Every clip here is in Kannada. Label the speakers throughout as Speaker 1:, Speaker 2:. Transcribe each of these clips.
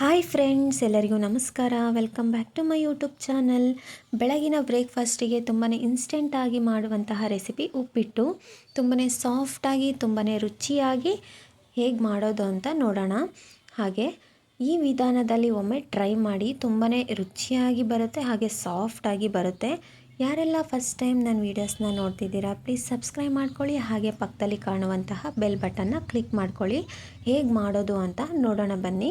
Speaker 1: ಹಾಯ್ ಫ್ರೆಂಡ್ಸ್, ಎಲ್ಲರಿಗೂ ನಮಸ್ಕಾರ. Welcome back to my YouTube channel ಬೆಳಗಿನ ಬ್ರೇಕ್ಫಾಸ್ಟಿಗೆ ತುಂಬಾ ಇನ್ಸ್ಟೆಂಟಾಗಿ ಮಾಡುವಂತಹ ರೆಸಿಪಿ ಉಪ್ಪಿಟ್ಟು. ತುಂಬಾ ಸಾಫ್ಟಾಗಿ ತುಂಬಾ ರುಚಿಯಾಗಿ ಹೇಗೆ ಮಾಡೋದು ಅಂತ ನೋಡೋಣ. ಹಾಗೆ ಈ ವಿಧಾನದಲ್ಲಿ ಒಮ್ಮೆ ಟ್ರೈ ಮಾಡಿ ತುಂಬಾ ರುಚಿಯಾಗಿ ಬರುತ್ತೆ, ಹಾಗೆ ಸಾಫ್ಟಾಗಿ ಬರುತ್ತೆ. ಯಾರೆಲ್ಲ ಫಸ್ಟ್ ಟೈಮ್ ನನ್ನ ವೀಡಿಯೋಸ್ನ ನೋಡ್ತಿದ್ದೀರಾ ಪ್ಲೀಸ್ ಸಬ್ಸ್ಕ್ರೈಬ್ ಮಾಡ್ಕೊಳ್ಳಿ. ಹಾಗೆ ಪಕ್ಕದಲ್ಲಿ ಕಾಣುವಂತಹ ಬೆಲ್ ಬಟನ್ನ ಕ್ಲಿಕ್ ಮಾಡ್ಕೊಳ್ಳಿ. ಹೇಗೆ ಮಾಡೋದು ಅಂತ ನೋಡೋಣ ಬನ್ನಿ.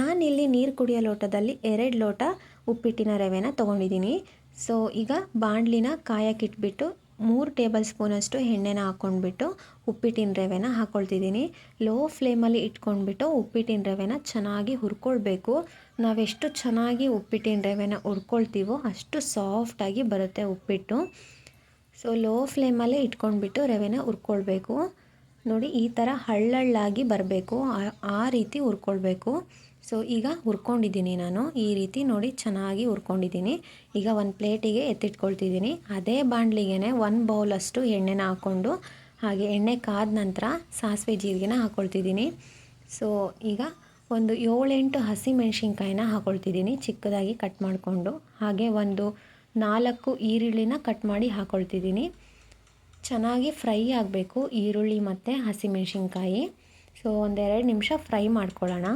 Speaker 1: ನಾನಿಲ್ಲಿ ನೀರು ಕುಡಿಯೋ ಲೋಟದಲ್ಲಿ ಎರಡು ಲೋಟ ಉಪ್ಪಿಟ್ಟಿನ ರವೆನ ತೊಗೊಂಡಿದ್ದೀನಿ. ಸೊ ಈಗ ಬಾಣಲಿನ ಕಾಯಕ್ಕಿಟ್ಬಿಟ್ಟು ಮೂರು ಟೇಬಲ್ ಸ್ಪೂನಷ್ಟು ಎಣ್ಣೆನ ಹಾಕ್ಕೊಂಡ್ಬಿಟ್ಟು ಉಪ್ಪಿಟ್ಟಿನ ರವೆನ ಹಾಕ್ಕೊಳ್ತಿದ್ದೀನಿ ಲೋ ಫ್ಲೇಮಲ್ಲಿ ಇಟ್ಕೊಂಡ್ಬಿಟ್ಟು ಉಪ್ಪಿಟ್ಟಿನ ರವೆನ ಚೆನ್ನಾಗಿ ಹುರ್ಕೊಳ್ಬೇಕು. ನಾವೆಷ್ಟು ಚೆನ್ನಾಗಿ ಉಪ್ಪಿಟ್ಟಿನ ರವೆನ ಹುರ್ಕೊಳ್ತೀವೋ ಅಷ್ಟು ಸಾಫ್ಟಾಗಿ ಬರುತ್ತೆ ಉಪ್ಪಿಟ್ಟು. ಸೊ, ಲೋ ಫ್ಲೇಮಲ್ಲೇ ಇಟ್ಕೊಂಡ್ಬಿಟ್ಟು ರವೆನ ಹುರ್ಕೊಳ್ಬೇಕು. ನೋಡಿ, ಈ ಥರ ಹಳ್ಳಳ್ಳಾಗಿ ಬರಬೇಕು. ಆ ರೀತಿ ಹುರ್ಕೊಳ್ಬೇಕು. ಸೊ ಈಗ ಹುರ್ಕೊಂಡಿದ್ದೀನಿ ನಾನು. ಈ ರೀತಿ ನೋಡಿ ಚೆನ್ನಾಗಿ ಹುರ್ಕೊಂಡಿದ್ದೀನಿ. ಈಗ ಒಂದು ಪ್ಲೇಟಿಗೆ ಎತ್ತಿಟ್ಕೊಳ್ತಿದ್ದೀನಿ. ಅದೇ ಬಾಣಲಿಗೆ ಒಂದು ಬೌಲಷ್ಟು ಎಣ್ಣೆನ ಹಾಕ್ಕೊಂಡು, ಹಾಗೆ ಎಣ್ಣೆ ಕಾದ ನಂತರ ಸಾಸಿವೆ ಜೀರಿಗೆನ ಹಾಕ್ಕೊಳ್ತಿದ್ದೀನಿ ಸೊ ಈಗ ಒಂದು ಏಳೆಂಟು ಹಸಿ ಮೆಣಸಿನ್ಕಾಯಿನ ಹಾಕ್ಕೊಳ್ತಿದ್ದೀನಿ ಚಿಕ್ಕದಾಗಿ ಕಟ್ ಮಾಡಿಕೊಂಡು. ಹಾಗೆ ಒಂದು ನಾಲ್ಕು ಈರುಳ್ಳಿನ ಕಟ್ ಮಾಡಿ ಹಾಕ್ಕೊಳ್ತಿದ್ದೀನಿ ಚೆನ್ನಾಗಿ ಫ್ರೈ ಆಗಬೇಕು ಈರುಳ್ಳಿ ಮತ್ತು ಹಸಿಮೆಣಸಿನ್ಕಾಯಿ. ಸೊ ಒಂದೆರಡು ನಿಮಿಷ ಫ್ರೈ ಮಾಡ್ಕೊಳ್ಳೋಣ.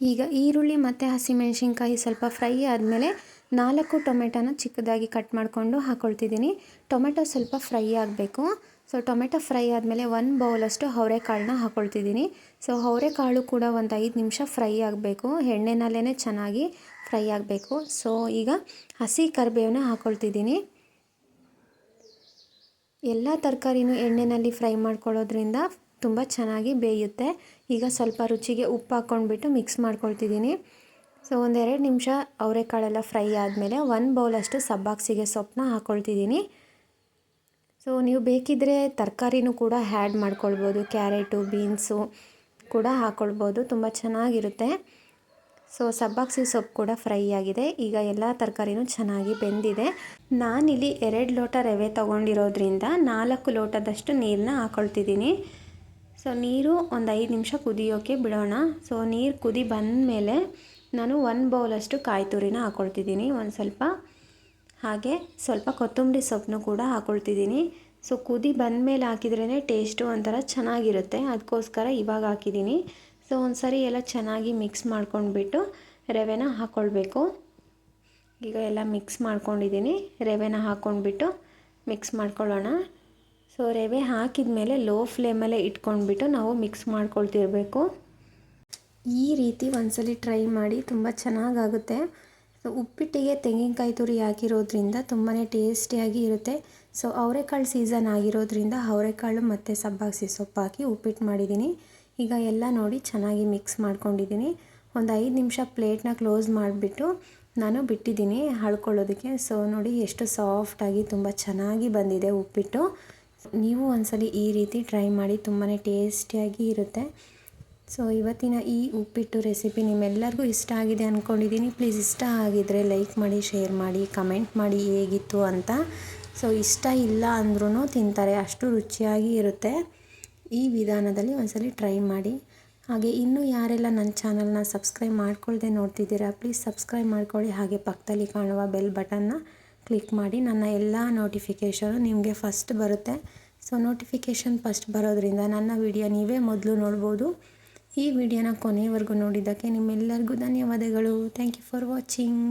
Speaker 1: ಈಗ ಈರುಳ್ಳಿ ಮತ್ತು ಹಸಿಮೆಣಸಿನ್ಕಾಯಿ ಸ್ವಲ್ಪ ಫ್ರೈ ಆದಮೇಲೆ ನಾಲ್ಕು ಟೊಮೆಟೊನ ಚಿಕ್ಕದಾಗಿ ಕಟ್ ಮಾಡಿಕೊಂಡು ಹಾಕ್ಕೊಳ್ತಿದ್ದೀನಿ ಟೊಮೆಟೊ ಸ್ವಲ್ಪ ಫ್ರೈ ಆಗಬೇಕು. ಸೊ ಟೊಮೆಟೊ ಫ್ರೈ ಆದಮೇಲೆ ಒಂದು ಬೌಲಷ್ಟು ಅವರೆಕಾಳನ್ನ ಹಾಕ್ಕೊಳ್ತಿದ್ದೀನಿ ಸೊ ಅವರೆಕಾಳು ಕೂಡ ಒಂದು ಐದು ನಿಮಿಷ ಫ್ರೈ ಆಗಬೇಕು. ಎಣ್ಣೆನಲ್ಲೇ ಚೆನ್ನಾಗಿ ಫ್ರೈ ಆಗಬೇಕು. ಸೊ ಈಗ ಹಸಿ ಕರಿಬೇವನ್ನ ಹಾಕ್ಕೊಳ್ತಿದ್ದೀನಿ ಎಲ್ಲ ತರಕಾರಿನೂ ಎಣ್ಣೆಯಲ್ಲಿ ಫ್ರೈ ಮಾಡ್ಕೊಳ್ಳೋದ್ರಿಂದ ತುಂಬ ಚೆನ್ನಾಗಿ ಬೇಯುತ್ತೆ. ಈಗ ಸ್ವಲ್ಪ ರುಚಿಗೆ ಉಪ್ಪು ಹಾಕ್ಕೊಂಡ್ಬಿಟ್ಟು ಮಿಕ್ಸ್ ಮಾಡ್ಕೊಳ್ತಿದ್ದೀನಿ. ಸೊ, ಒಂದೆರಡು ನಿಮಿಷ ಅವರೆಕಾಳೆಲ್ಲ ಫ್ರೈ ಆದಮೇಲೆ ಒಂದು ಬೌಲಷ್ಟು ಸಬ್ಬಾಕ್ಸಿಗೆ ಸೊಪ್ಪನ್ನ ಹಾಕ್ಕೊಳ್ತಿದ್ದೀನಿ ಸೊ, ನೀವು ಬೇಕಿದ್ದರೆ ತರಕಾರಿನೂ ಕೂಡ ಹ್ಯಾಡ್ ಮಾಡ್ಕೊಳ್ಬೋದು. ಕ್ಯಾರೆಟು, ಬೀನ್ಸು ಕೂಡ ಹಾಕ್ಕೊಳ್ಬೋದು ತುಂಬ ಚೆನ್ನಾಗಿರುತ್ತೆ. ಸೊ ಸಬ್ಬಾಕ್ಸಿ ಸೊಪ್ಪು ಕೂಡ ಫ್ರೈ ಆಗಿದೆ. ಈಗ ಎಲ್ಲ ತರಕಾರಿನೂ ಚೆನ್ನಾಗಿ ಬೆಂದಿದೆ. ನಾನಿಲ್ಲಿ ಎರಡು ಲೋಟ ರವೆ ತೊಗೊಂಡಿರೋದ್ರಿಂದ ನಾಲ್ಕು ಲೋಟದಷ್ಟು ನೀರನ್ನ ಹಾಕ್ಕೊಳ್ತಿದ್ದೀನಿ ಸೊ ನೀರು ಒಂದು ಐದು ನಿಮಿಷ ಕುದಿಯೋಕ್ಕೆ ಬಿಡೋಣ. ಸೊ ನೀರು ಕುದಿ ಬಂದಮೇಲೆ ನಾನು ಒಂದು ಬೌಲಷ್ಟು ಕಾಯಿ ತುರಿನ ಹಾಕ್ಕೊಳ್ತಿದ್ದೀನಿ ಒಂದು ಸ್ವಲ್ಪ ಹಾಗೆ ಸ್ವಲ್ಪ ಕೊತ್ತಂಬರಿ ಸೊಪ್ಪನ್ನು ಕೂಡ ಹಾಕ್ಕೊಳ್ತಿದ್ದೀನಿ ಸೊ ಕುದಿ ಬಂದಮೇಲೆ ಹಾಕಿದ್ರೇ ಟೇಸ್ಟು ಒಂಥರ ಚೆನ್ನಾಗಿರುತ್ತೆ. ಅದಕ್ಕೋಸ್ಕರ ಇವಾಗ ಹಾಕಿದ್ದೀನಿ. ಸೊ ಒಂದು ಸರಿ ಎಲ್ಲ ಚೆನ್ನಾಗಿ ಮಿಕ್ಸ್ ಮಾಡ್ಕೊಂಡ್ಬಿಟ್ಟು ರವೆನ ಹಾಕ್ಕೊಳ್ಬೇಕು ಈಗ ಎಲ್ಲ ಮಿಕ್ಸ್ ಮಾಡ್ಕೊಂಡಿದ್ದೀನಿ. ರವೆನ ಹಾಕ್ಕೊಂಡ್ಬಿಟ್ಟು ಮಿಕ್ಸ್ ಮಾಡ್ಕೊಳ್ಳೋಣ. ಸೊ ರವೆ ಹಾಕಿದ ಮೇಲೆ ಲೋ ಫ್ಲೇಮಲ್ಲೇ ಇಟ್ಕೊಂಡ್ಬಿಟ್ಟು ನಾವು ಮಿಕ್ಸ್ ಮಾಡ್ಕೊಳ್ತಿರ್ಬೇಕು. ಈ ರೀತಿ ಒಂದ್ಸಲಿ ಟ್ರೈ ಮಾಡಿ ತುಂಬ ಚೆನ್ನಾಗಾಗುತ್ತೆ. ಸೊ, ಉಪ್ಪಿಟ್ಟಿಗೆ ತೆಂಗಿನಕಾಯಿ ತುರಿ ಹಾಕಿರೋದ್ರಿಂದ ತುಂಬಾ ಟೇಸ್ಟಿಯಾಗಿ ಇರುತ್ತೆ. ಸೊ, ಅವರೆಕಾಳು ಸೀಸನ್ ಆಗಿರೋದ್ರಿಂದ ಅವರೆಕಾಳು ಮತ್ತು ಸಬ್ಬಾಕ್ಸಿ ಸೊಪ್ಪು ಹಾಕಿ ಉಪ್ಪಿಟ್ಟು ಮಾಡಿದ್ದೀನಿ. ಈಗ ಎಲ್ಲ ನೋಡಿ ಚೆನ್ನಾಗಿ ಮಿಕ್ಸ್ ಮಾಡ್ಕೊಂಡಿದ್ದೀನಿ. ಒಂದು ಐದು ನಿಮಿಷ ಪ್ಲೇಟ್ನ ಕ್ಲೋಸ್ ಮಾಡಿಬಿಟ್ಟು ನಾನು ಬಿಟ್ಟಿದ್ದೀನಿ ಹಳ್ಕೊಳ್ಳೋದಕ್ಕೆ. ಸೊ, ನೋಡಿ ಎಷ್ಟು ಸಾಫ್ಟಾಗಿ ತುಂಬ ಚೆನ್ನಾಗಿ ಬಂದಿದೆ ಉಪ್ಪಿಟ್ಟು. ನೀವು ಒಂದ್ಸಲಿ ಈ ರೀತಿ ಟ್ರೈ ಮಾಡಿ ತುಂಬಾ ಟೇಸ್ಟಿಯಾಗಿ ಇರುತ್ತೆ. ಸೊ ಇವತ್ತಿನ ಈ ಉಪ್ಪಿಟ್ಟು ರೆಸಿಪಿ ನಿಮ್ಮೆಲ್ಲರಿಗೂ ಇಷ್ಟ ಆಗಿದೆ ಅಂದ್ಕೊಂಡಿದ್ದೀನಿ ಪ್ಲೀಸ್ ಇಷ್ಟ ಆಗಿದ್ದರೆ ಲೈಕ್ ಮಾಡಿ ಶೇರ್ ಮಾಡಿ ಕಮೆಂಟ್ ಮಾಡಿ ಹೇಗಿತ್ತು ಅಂತ. ಸೊ ಇಷ್ಟ ಇಲ್ಲ ಅಂದ್ರೂ ತಿಂತಾರೆ, ಅಷ್ಟು ರುಚಿಯಾಗಿ ಇರುತ್ತೆ. ಈ ವಿಧಾನದಲ್ಲಿ ಒಂದ್ಸಲಿ ಟ್ರೈ ಮಾಡಿ. ಹಾಗೆ ಇನ್ನೂ ಯಾರೆಲ್ಲ ನನ್ನ ಚಾನಲ್ನ ಸಬ್ಸ್ಕ್ರೈಬ್ ಮಾಡ್ಕೊಳ್ಳದೆ ನೋಡ್ತಿದ್ದೀರಾ ಪ್ಲೀಸ್ ಸಬ್ಸ್ಕ್ರೈಬ್ ಮಾಡ್ಕೊಳ್ಳಿ. ಹಾಗೆ ಪಕ್ಕದಲ್ಲಿ ಕಾಣುವ ಬೆಲ್ ಬಟನ್ನ ಕ್ಲಿಕ್ ಮಾಡಿ ನನ್ನ ಎಲ್ಲ ನೋಟಿಫಿಕೇಷನು ನಿಮಗೆ ಫಸ್ಟ್ ಬರುತ್ತೆ. ಸೊ ನೋಟಿಫಿಕೇಷನ್ ಫಸ್ಟ್ ಬರೋದ್ರಿಂದ ನನ್ನ ವಿಡಿಯೋ ನೀವೇ ಮೊದಲು ನೋಡ್ಬೋದು. ಈ ವಿಡಿಯೋನ ಕೊನೆಯವರೆಗೂ ನೋಡಿದ್ದಕ್ಕೆ ನಿಮ್ಮೆಲ್ಲರಿಗೂ ಧನ್ಯವಾದಗಳು. Thank you for watching